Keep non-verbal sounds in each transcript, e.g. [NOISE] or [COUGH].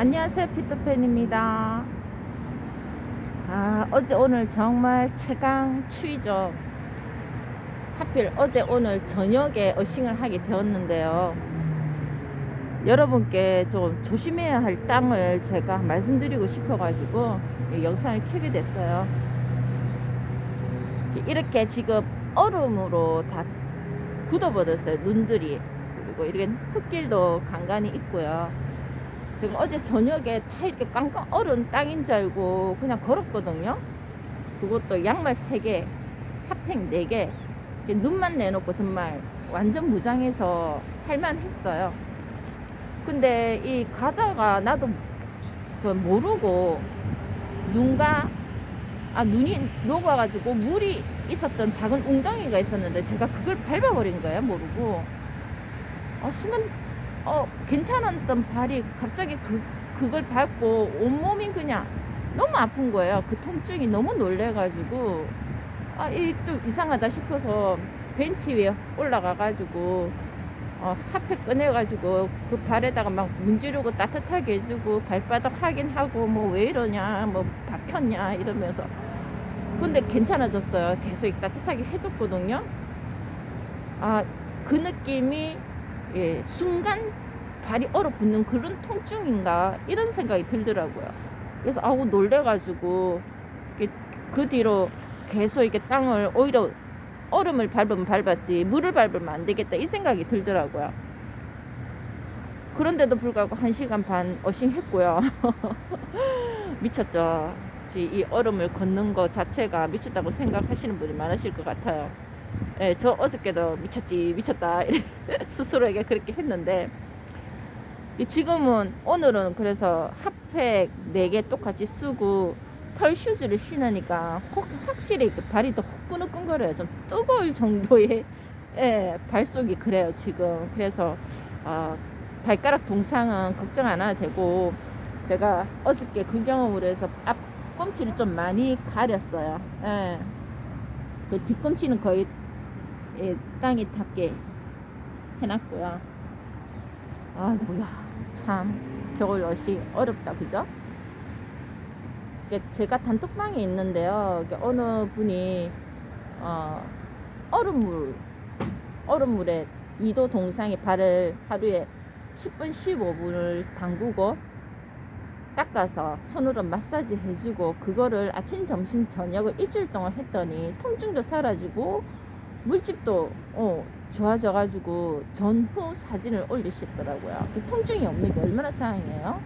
안녕하세요 피터팬입니다. 아 어제 오늘 정말 최강 추위죠. 하필 어제 오늘 저녁에 어싱을 하게 되었는데요. 여러분께 좀 조심해야 할 땅을 제가 말씀드리고 싶어 가지고 영상을 켜게 됐어요. 이렇게 지금 얼음으로 다 굳어버렸어요 눈들이. 그리고 이렇게 흙길도 간간히 있고요 지금 어제 저녁에 다 이렇게 깡깡 얼은 땅인 줄 알고 그냥 걸었거든요. 그것도 양말 3개, 핫팩 4개, 이렇게 눈만 내놓고 정말 완전 무장해서 할만했어요. 근데 이 가다가 나도 그 모르고 눈과 아 눈이 녹아가지고 물이 있었던 작은 웅덩이가 있었는데 제가 그걸 밟아버린 거예요 모르고 어, 순간 어 괜찮았던 발이 갑자기 그 그걸 밟고 온몸이 그냥 너무 아픈 거예요. 그 통증이 너무 놀래가지고 아이 좀 이상하다 싶어서 벤치 위에 올라가가지고 어, 핫팩 꺼내가지고 그 발에다가 막 문지르고 따뜻하게 해주고 발바닥 확인하고 뭐 왜 이러냐 뭐 박혔냐 이러면서 근데 괜찮아졌어요. 계속 따뜻하게 해줬거든요. 아 그 느낌이 예, 순간 발이 얼어붙는 그런 통증인가 이런 생각이 들더라고요. 그래서 아우 놀래가지고 그 뒤로 계속 이렇게 땅을 오히려 얼음을 밟으면 밟았지 물을 밟으면 안 되겠다 이 생각이 들더라고요. 그런데도 불구하고 한 시간 반 어싱했고요. [LAUGHS] 미쳤죠. 이 얼음을 걷는 것 자체가 미쳤다고 생각하시는 분이 많으실 것 같아요. 예, 저 어저께도 미쳤지 미쳤다 [LAUGHS] 스스로에게 그렇게 했는데 지금은 오늘은 그래서 핫팩 4개 똑같이 쓰고 털 슈즈를 신으니까 혹, 확실히 그 발이 더 후끈후끈거려요. 좀 뜨거울 정도의 예, 발속이 그래요 지금. 그래서 어, 발가락 동상은 걱정 안 해도 되고 제가 어저께 그 경험으로 해서 앞 꿈치를 좀 많이 가렸어요. 예. 그 뒤꿈치는 거의 예, 땅에 닿게 해놨고요. 아이고야 참 겨울 옷이 어렵다 그죠? 제가 단톡방에 있는데요. 어느 분이 어, 얼음물 얼음물에 2도 동상에 발을 하루에 10분 15분을 담그고 닦아서 손으로 마사지 해주고 그거를 아침 점심 저녁을 일주일 동안 했더니 통증도 사라지고 물집도 어, 좋아져가지고 전후 사진을 올리시더라고요. 그 통증이 없는 게 얼마나 다행이에요.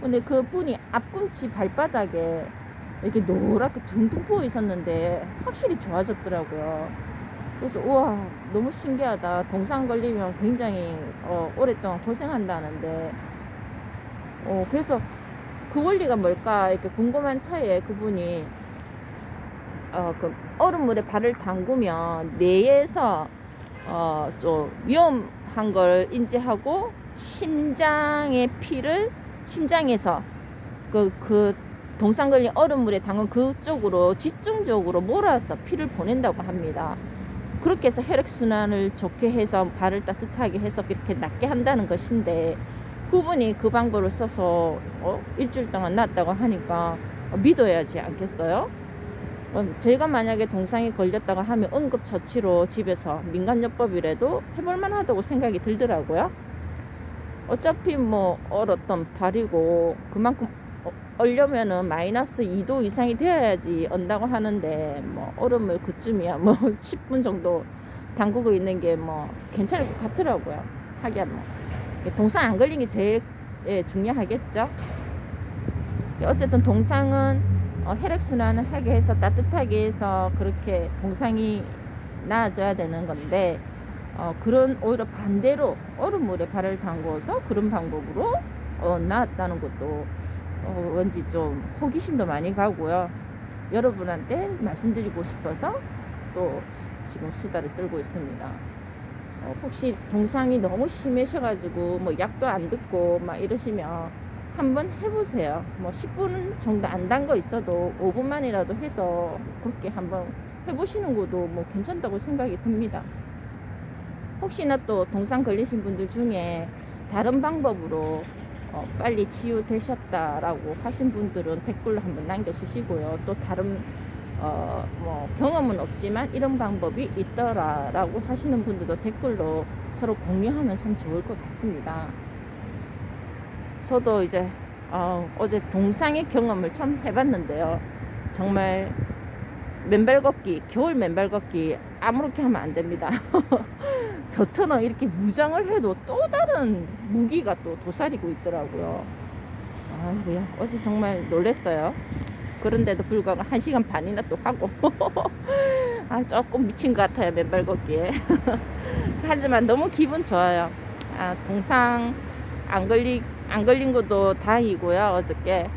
근데 그 분이 앞꿈치 발바닥에 이렇게 노랗게 둥둥 부어 있었는데 확실히 좋아졌더라고요. 그래서 우와 너무 신기하다. 동상 걸리면 굉장히 어, 오랫동안 고생한다는데 어, 그래서 그 원리가 뭘까 이렇게 궁금한 차에 그분이 어, 그 얼음물에 발을 담그면 뇌에서 어, 좀 위험한 걸 인지하고 심장의 피를 심장에서 그, 그 동상 걸린 얼음물에 담근 그쪽으로 집중적으로 몰아서 피를 보낸다고 합니다. 그렇게 해서 혈액순환을 좋게 해서 발을 따뜻하게 해서 그렇게 낫게 한다는 것인데 그분이 그 방법을 써서 어, 일주일 동안 낫다고 하니까 믿어야지 않겠어요? 제가 만약에 동상이 걸렸다고 하면 응급처치로 집에서 민간요법이라도 해볼만 하다고 생각이 들더라고요. 어차피 뭐 얼었던 발이고 그만큼 어, 얼려면은 마이너스 2도 이상이 되어야지 언다고 하는데 뭐 얼음을 그쯤이야 뭐 [LAUGHS] 10분 정도 담그고 있는 게 뭐 괜찮을 것 같더라고요. 하기야 뭐 동상 안 걸린 게 제일 예, 중요하겠죠. 어쨌든 동상은 어, 혈액순환을 하게 해서 따뜻하게 해서 그렇게 동상이 나아져야 되는 건데 어, 그런 오히려 반대로 얼음물에 발을 담궈서 그런 방법으로 어, 나았다는 것도 어, 왠지 좀 호기심도 많이 가고요. 여러분한테 말씀드리고 싶어서 또 지금 수다를 떨고 있습니다. 어, 혹시 동상이 너무 심해셔가지고 뭐 약도 안 듣고 막 이러시면 한번 해보세요. 뭐 10분 정도 안 단 거 있어도 5분만이라도 해서 그렇게 한번 해보시는 것도 뭐 괜찮다고 생각이 듭니다. 혹시나 또 동상 걸리신 분들 중에 다른 방법으로 어, 빨리 치유되셨다라고 하신 분들은 댓글로 한번 남겨주시고요. 또 다른 어, 뭐 경험은 없지만 이런 방법이 있더라라고 하시는 분들도 댓글로 서로 공유하면 참 좋을 것 같습니다. 저도 이제 어, 어제 동상의 경험을 좀 해봤는데요. 정말 맨발 걷기, 겨울 맨발 걷기 아무렇게 하면 안 됩니다. [LAUGHS] 저처럼 이렇게 무장을 해도 또 다른 무기가 또 도사리고 있더라고요. 아이고야, 어제 정말 놀랬어요. 그런데도 불구하고 한 시간 반이나 또 하고. [LAUGHS] 아, 조금 미친 것 같아요, 맨발 걷기에. [LAUGHS] 하지만 너무 기분 좋아요. 아, 동상 안 걸리, 안 걸린 것도 다행이고요, 어저께.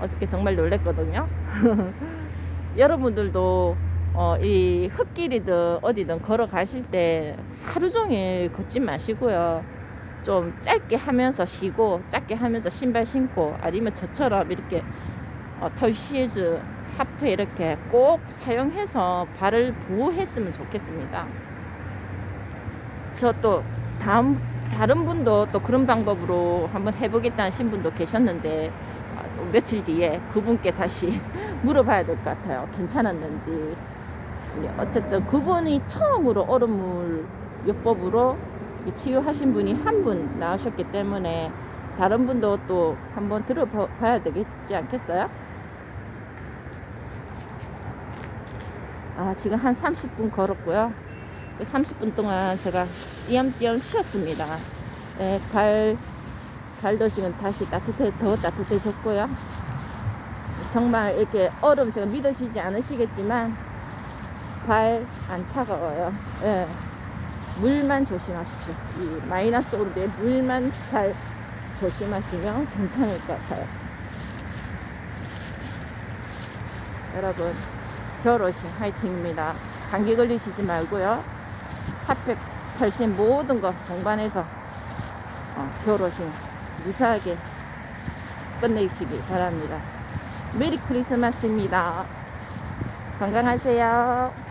어저께 정말 놀랬거든요. [LAUGHS] 여러분들도 어, 이 흙길이든 어디든 걸어가실 때 하루 종일 걷지 마시고요. 좀 짧게 하면서 쉬고, 짧게 하면서 신발 신고, 아니면 저처럼 이렇게 어, 털시즈, 하프 이렇게 꼭 사용해서 발을 보호했으면 좋겠습니다. 저 또 다음 다른 분도 또 그런 방법으로 한번 해보겠다 하신 분도 계셨는데 아, 또 며칠 뒤에 그분께 다시 [LAUGHS] 물어봐야 될 것 같아요. 괜찮았는지. 네, 어쨌든 그분이 처음으로 얼음물 요법으로 치유하신 분이 한 분 나오셨기 때문에 다른 분도 또 한번 들어봐야 되겠지 않겠어요? 아, 지금 한 30분 걸었고요. 30분 동안 제가 띄엄띄엄 쉬었습니다. 예, 발, 발도 지금 다시 따뜻해, 더 따뜻해졌고요. 정말 이렇게 얼음 제가 믿어지지 않으시겠지만 발 안 차가워요. 예. 물만 조심하십시오. 이 마이너스 온도에 물만 잘 조심하시면 괜찮을 것 같아요. 여러분, 겨울옷이 화이팅입니다. 감기 걸리시지 말고요. 핫팩, 털신 모든 거 동반해서 어, 겨울옷이 무사하게 끝내시기 바랍니다. 메리 크리스마스입니다. 건강하세요.